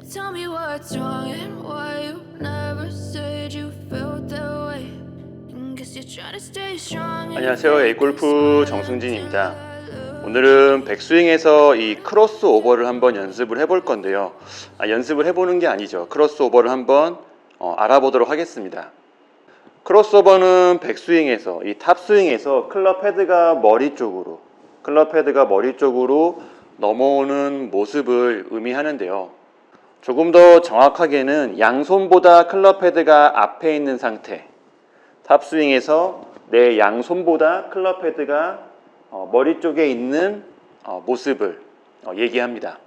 Tell me what's wrong and why you never said you felt that way. Guess you're trying to stay strong. 안녕하세요. 에이골프 정승진입니다. 오늘은 백스윙에서 이 크로스 오버를 한번 연습을 해볼 건데요. 아, 연습을 해보는 게 아니죠. 크로스 오버를 한번 어, 알아보도록 하겠습니다. 크로스 오버는 백스윙에서 이 탑스윙에서 클럽 헤드가 머리 쪽으로 클럽 헤드가 머리 쪽으로 넘어오는 모습을 의미하는데요. 조금 더 정확하게는 양손보다 클럽 헤드가 앞에 있는 상태. 탑스윙에서 내 양손보다 클럽 헤드가 어, 머리 쪽에 있는 어, 모습을 어, 얘기합니다.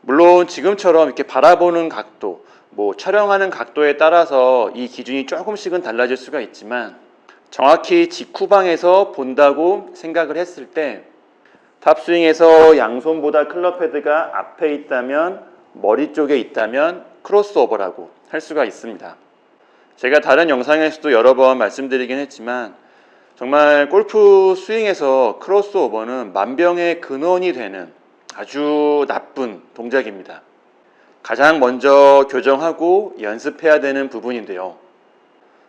물론 지금처럼 이렇게 바라보는 각도, 뭐 촬영하는 각도에 따라서 이 기준이 조금씩은 달라질 수가 있지만 정확히 직후방에서 본다고 생각을 했을 때 탑스윙에서 양손보다 클럽 헤드가 앞에 있다면 머리 쪽에 있다면 크로스오버라고 할 수가 있습니다. 제가 다른 영상에서도 여러 번 말씀드리긴 했지만 정말 골프 스윙에서 크로스오버는 만병의 근원이 되는 아주 나쁜 동작입니다. 가장 먼저 교정하고 연습해야 되는 부분인데요.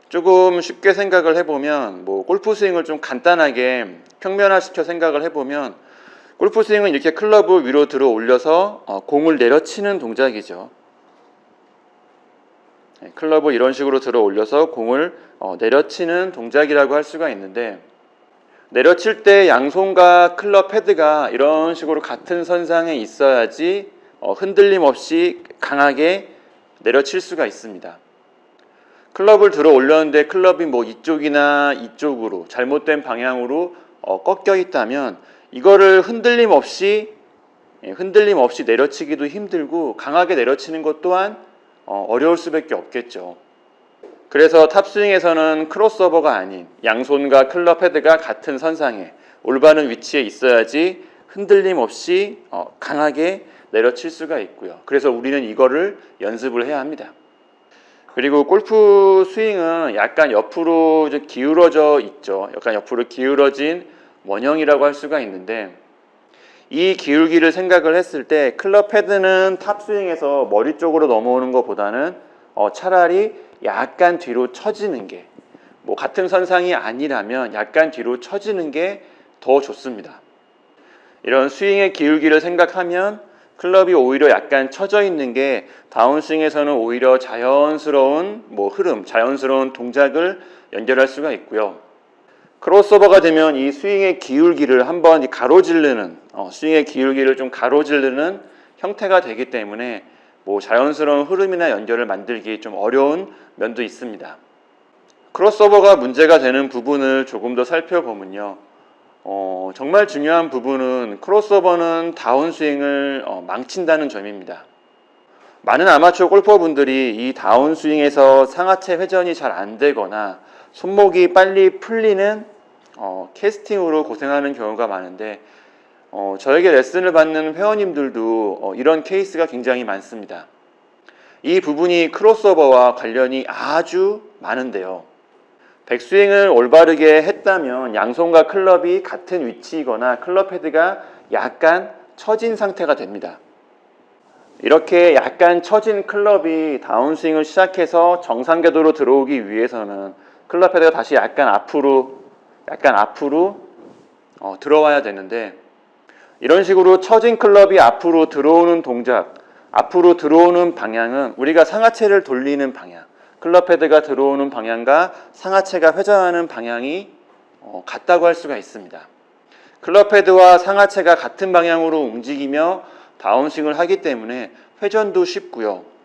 조금 쉽게 생각을 해보면 뭐 골프 스윙을 좀 간단하게 평면화시켜 생각을 해보면 골프 스윙은 이렇게 클럽을 위로 들어 올려서 어, 공을 내려치는 동작이죠. 네, 클럽을 이런 식으로 들어 올려서 공을 어, 내려치는 동작이라고 할 수가 있는데 내려칠 때 양손과 클럽 헤드가 이런 식으로 같은 선상에 있어야지 어, 흔들림 없이 강하게 내려칠 수가 있습니다. 클럽을 들어 올렸는데 클럽이 뭐 이쪽이나 이쪽으로 잘못된 방향으로 어, 꺾여 있다면 이거를 흔들림 없이 예, 흔들림 없이 내려치기도 힘들고 강하게 내려치는 것 또한 어, 어려울 수밖에 없겠죠. 그래서 탑스윙에서는 크로스오버가 아닌 양손과 클럽 헤드가 같은 선상에 올바른 위치에 있어야지 흔들림 없이 어, 강하게 내려칠 수가 있고요. 그래서 우리는 이거를 연습을 해야 합니다. 그리고 골프 스윙은 약간 옆으로 좀 기울어져 있죠. 약간 옆으로 기울어진 원형이라고 할 수가 있는데 이 기울기를 생각을 했을 때 클럽 헤드는 탑스윙에서 머리 쪽으로 넘어오는 것보다는 어, 차라리 약간 뒤로 처지는 게 뭐 같은 선상이 아니라면 약간 뒤로 처지는 게 더 좋습니다. 이런 스윙의 기울기를 생각하면 클럽이 오히려 약간 처져 있는 게 다운스윙에서는 오히려 자연스러운 뭐 흐름, 자연스러운 동작을 연결할 수가 있고요. 크로스오버가 되면 이 스윙의 기울기를 한번 이 가로지르는 어, 스윙의 기울기를 좀 가로지르는 형태가 되기 때문에 뭐 자연스러운 흐름이나 연결을 만들기 좀 어려운 면도 있습니다. 크로스오버가 문제가 되는 부분을 조금 더 살펴보면요. 어, 정말 중요한 부분은 크로스오버는 다운스윙을 어, 망친다는 점입니다. 많은 아마추어 골퍼분들이 이 다운스윙에서 상하체 회전이 잘 안 되거나 손목이 빨리 풀리는 어, 캐스팅으로 고생하는 경우가 많은데 어, 저에게 레슨을 받는 회원님들도 어, 이런 케이스가 굉장히 많습니다. 이 부분이 크로스오버와 관련이 아주 많은데요. 백스윙을 올바르게 했다면 양손과 클럽이 같은 위치이거나 클럽 헤드가 약간 처진 상태가 됩니다. 이렇게 약간 처진 클럽이 다운스윙을 시작해서 정상 궤도로 들어오기 위해서는 클럽 헤드가 다시 약간 앞으로 약간 앞으로 어, 들어와야 되는데 이런 식으로 처진 클럽이 앞으로 들어오는 동작, 앞으로 들어오는 방향은 우리가 상하체를 돌리는 방향, 클럽 헤드가 들어오는 방향과 상하체가 회전하는 방향이 어, 같다고 할 수가 있습니다. 클럽 헤드와 상하체가 같은 방향으로 움직이며 다운스윙을 하기 때문에 회전도 쉽고요.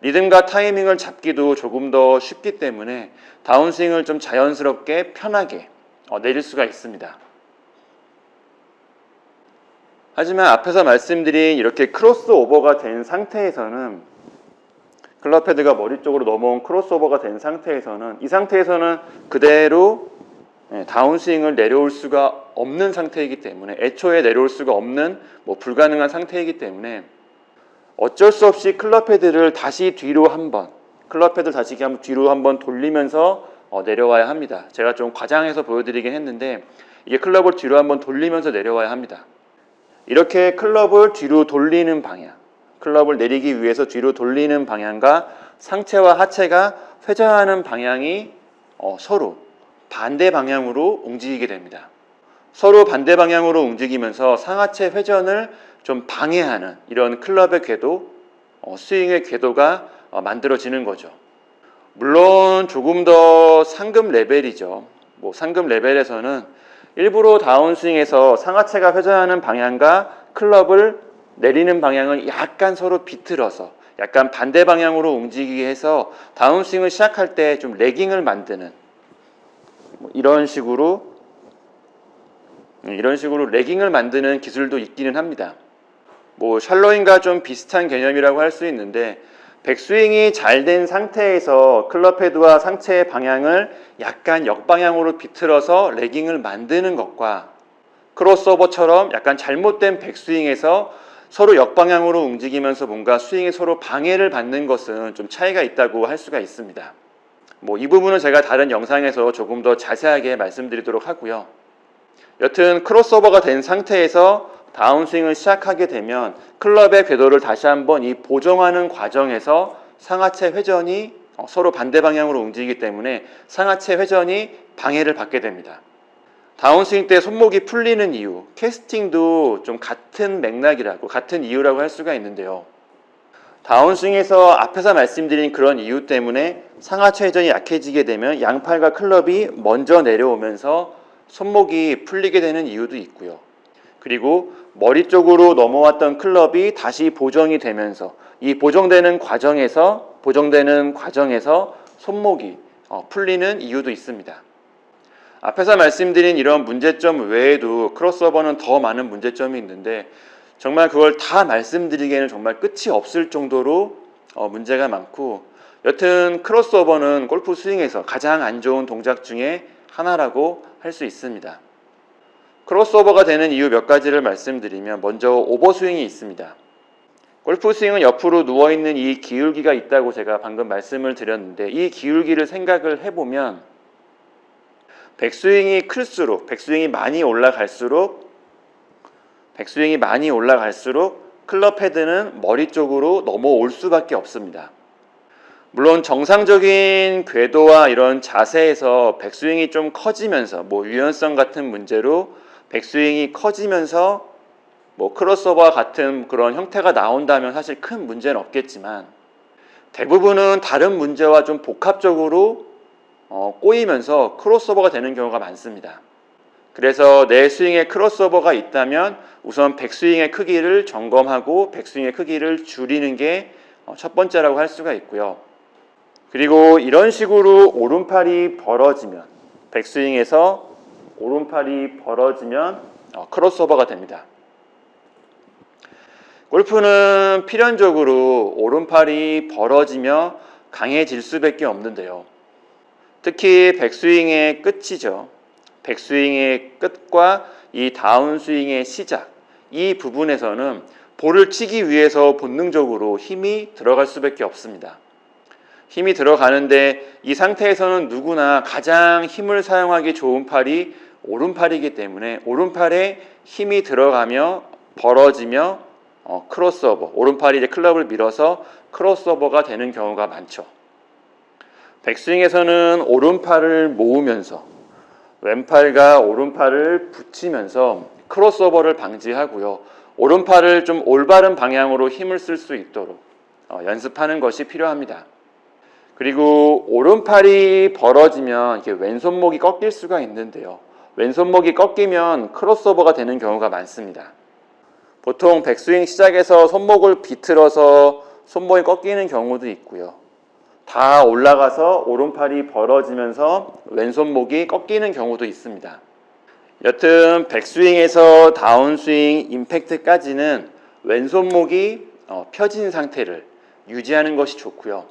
리듬과 타이밍을 잡기도 조금 더 쉽기 때문에 다운스윙을 좀 자연스럽게 편하게 어, 내릴 수가 있습니다. 하지만 앞에서 말씀드린 이렇게 크로스 오버가 된 상태에서는 클럽 헤드가 머리 쪽으로 넘어온 크로스 오버가 된 상태에서는 이 상태에서는 그대로 예, 다운스윙을 내려올 수가 없는 상태이기 때문에 애초에 내려올 수가 없는 뭐 불가능한 상태이기 때문에 어쩔 수 없이 클럽 헤드를 다시 뒤로 한번 클럽 헤드를 다시 한번 뒤로 한번 돌리면서 어, 내려와야 합니다. 제가 좀 과장해서 보여드리긴 했는데 이게 클럽을 뒤로 한번 돌리면서 내려와야 합니다. 이렇게 클럽을 뒤로 돌리는 방향, 클럽을 내리기 위해서 뒤로 돌리는 방향과 상체와 하체가 회전하는 방향이 어, 서로 반대 방향으로 움직이게 됩니다. 서로 반대 방향으로 움직이면서 상하체 회전을 좀 방해하는 이런 클럽의 궤도, 어, 스윙의 궤도가 어, 만들어지는 거죠. 물론 조금 더 상급 레벨이죠. 뭐 상급 레벨에서는 일부러 다운스윙에서 상하체가 회전하는 방향과 클럽을 내리는 방향을 약간 서로 비틀어서 약간 반대 방향으로 움직이게 해서 다운스윙을 시작할 때 좀 레깅을 만드는 뭐 이런 식으로 이런 식으로 레깅을 만드는 기술도 있기는 합니다. 뭐 샬로잉과 좀 비슷한 개념이라고 할 수 있는데 백스윙이 잘 된 상태에서 클럽 헤드와 상체의 방향을 약간 역방향으로 비틀어서 레깅을 만드는 것과 크로스오버처럼 약간 잘못된 백스윙에서 서로 역방향으로 움직이면서 뭔가 스윙에 서로 방해를 받는 것은 좀 차이가 있다고 할 수가 있습니다. 뭐 이 부분은 제가 다른 영상에서 조금 더 자세하게 말씀드리도록 하고요. 여튼 크로스오버가 된 상태에서 다운스윙을 시작하게 되면 클럽의 궤도를 다시 한번 이 보정하는 과정에서 상하체 회전이 어, 서로 반대 방향으로 움직이기 때문에 상하체 회전이 방해를 받게 됩니다. 다운스윙 때 손목이 풀리는 이유, 캐스팅도 좀 같은 맥락이라고, 같은 이유라고 할 수가 있는데요. 다운스윙에서 앞에서 말씀드린 그런 이유 때문에 상하체 회전이 약해지게 되면 양팔과 클럽이 먼저 내려오면서 손목이 풀리게 되는 이유도 있고요. 그리고 머리 쪽으로 넘어왔던 클럽이 다시 보정이 되면서 이 보정되는 과정에서 보정되는 과정에서 손목이 어, 풀리는 이유도 있습니다. 앞에서 말씀드린 이런 문제점 외에도 크로스오버는 더 많은 문제점이 있는데 정말 그걸 다 말씀드리기에는 정말 끝이 없을 정도로 어, 문제가 많고 여튼 크로스오버는 골프 스윙에서 가장 안 좋은 동작 중에 하나라고 할 수 있습니다. 크로스오버가 되는 이유 몇 가지를 말씀드리면 먼저 오버스윙이 있습니다. 골프 스윙은 옆으로 누워 있는 이 기울기가 있다고 제가 방금 말씀을 드렸는데 이 기울기를 생각을 해보면 백스윙이 클수록 백스윙이 많이 올라갈수록 백스윙이 많이 올라갈수록 클럽 헤드는 머리 쪽으로 넘어올 수밖에 없습니다. 물론 정상적인 궤도와 이런 자세에서 백스윙이 좀 커지면서 뭐 유연성 같은 문제로 백스윙이 커지면서 뭐 크로스오버와 같은 그런 형태가 나온다면 사실 큰 문제는 없겠지만 대부분은 다른 문제와 좀 복합적으로 어, 꼬이면서 크로스오버가 되는 경우가 많습니다. 그래서 내 스윙에 크로스오버가 있다면 우선 백스윙의 크기를 점검하고 백스윙의 크기를 줄이는 게 첫 번째라고 할 수가 있고요. 그리고 이런 식으로 오른팔이 벌어지면 백스윙에서 오른팔이 벌어지면 어, 크로스오버가 됩니다. 골프는 필연적으로 오른팔이 벌어지며 강해질 수밖에 없는데요. 특히 백스윙의 끝이죠. 백스윙의 끝과 이 다운스윙의 시작 이 부분에서는 볼을 치기 위해서 본능적으로 힘이 들어갈 수밖에 없습니다. 힘이 들어가는데 이 상태에서는 누구나 가장 힘을 사용하기 좋은 팔이 오른팔이기 때문에 오른팔에 힘이 들어가며 벌어지며 어, 크로스오버 오른팔이 이제 클럽을 밀어서 크로스오버가 되는 경우가 많죠. 백스윙에서는 오른팔을 모으면서 왼팔과 오른팔을 붙이면서 크로스오버를 방지하고요. 오른팔을 좀 올바른 방향으로 힘을 쓸 수 있도록 어, 연습하는 것이 필요합니다. 그리고 오른팔이 벌어지면 이렇게 왼손목이 꺾일 수가 있는데요. 왼손목이 꺾이면 크로스오버가 되는 경우가 많습니다. 보통 백스윙 시작에서 손목을 비틀어서 손목이 꺾이는 경우도 있고요. 다 올라가서 오른팔이 벌어지면서 왼손목이 꺾이는 경우도 있습니다. 여튼 백스윙에서 다운스윙 임팩트까지는 왼손목이 어, 펴진 상태를 유지하는 것이 좋고요.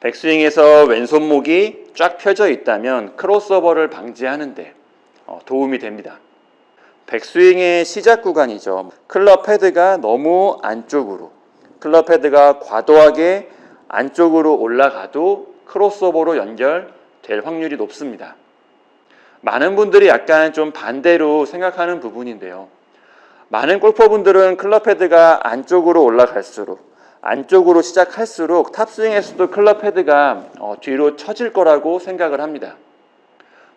백스윙에서 왼손목이 쫙 펴져 있다면 크로스오버를 방지하는데 어, 도움이 됩니다. 백스윙의 시작 구간이죠. 클럽 헤드가 너무 안쪽으로, 클럽 헤드가 과도하게 안쪽으로 올라가도 크로스오버로 연결될 확률이 높습니다. 많은 분들이 약간 좀 반대로 생각하는 부분인데요. 많은 골퍼분들은 클럽 헤드가 안쪽으로 올라갈수록 안쪽으로 시작할수록 탑스윙에서도 클럽 헤드가 어, 뒤로 처질 거라고 생각을 합니다.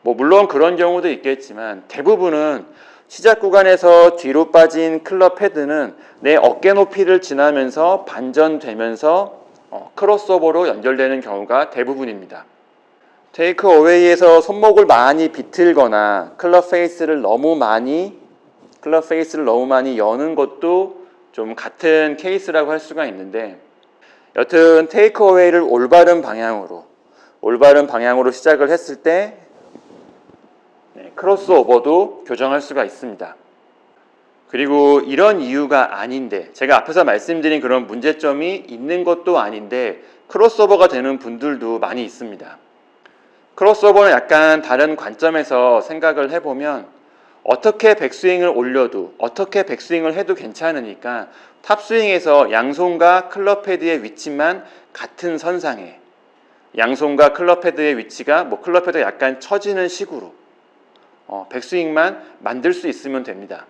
뭐 물론 그런 경우도 있겠지만 대부분은 시작 구간에서 뒤로 빠진 클럽 헤드는 내 어깨 높이를 지나면서 반전되면서 어, 크로스오버로 연결되는 경우가 대부분입니다. 테이크 어웨이에서 손목을 많이 비틀거나 클럽 페이스를 너무 많이 클럽 페이스를 너무 많이 여는 것도 좀 같은 케이스라고 할 수가 있는데 여튼 테이크 어웨이를 올바른 방향으로 올바른 방향으로 시작을 했을 때 네, 크로스오버도 교정할 수가 있습니다. 그리고 이런 이유가 아닌데 제가 앞에서 말씀드린 그런 문제점이 있는 것도 아닌데 크로스오버가 되는 분들도 많이 있습니다. 크로스오버는 약간 다른 관점에서 생각을 해보면 어떻게 백스윙을 올려도 어떻게 백스윙을 해도 괜찮으니까 탑스윙에서 양손과 클럽 헤드의 위치만 같은 선상에 양손과 클럽 헤드의 위치가 뭐 클럽 헤드가 약간 처지는 식으로 어, 백스윙만 만들 수 있으면 됩니다.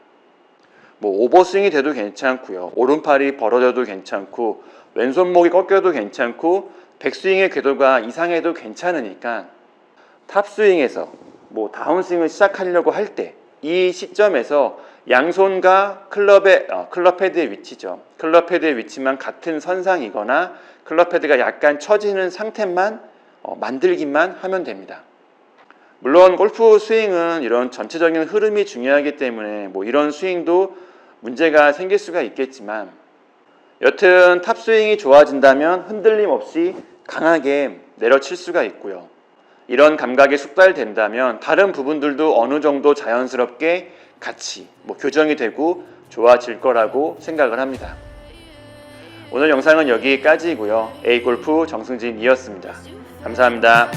뭐 오버스윙이 돼도 괜찮고요. 오른팔이 벌어져도 괜찮고 왼손목이 꺾여도 괜찮고 백스윙의 궤도가 이상해도 괜찮으니까 탑스윙에서 뭐 다운스윙을 시작하려고 할 때 이 시점에서 양손과 클럽의 어, 클럽 헤드의 위치죠. 클럽 헤드의 위치만 같은 선상이거나 클럽 헤드가 약간 처지는 상태만 어, 만들기만 하면 됩니다. 물론 골프 스윙은 이런 전체적인 흐름이 중요하기 때문에 뭐 이런 스윙도 문제가 생길 수가 있겠지만 여튼 탑 스윙이 좋아진다면 흔들림 없이 강하게 내려칠 수가 있고요. 이런 감각이 숙달된다면 다른 부분들도 어느 정도 자연스럽게 같이 뭐 교정이 되고 좋아질 거라고 생각을 합니다. 오늘 영상은 여기까지이고요. A골프 정승진이었습니다. 감사합니다.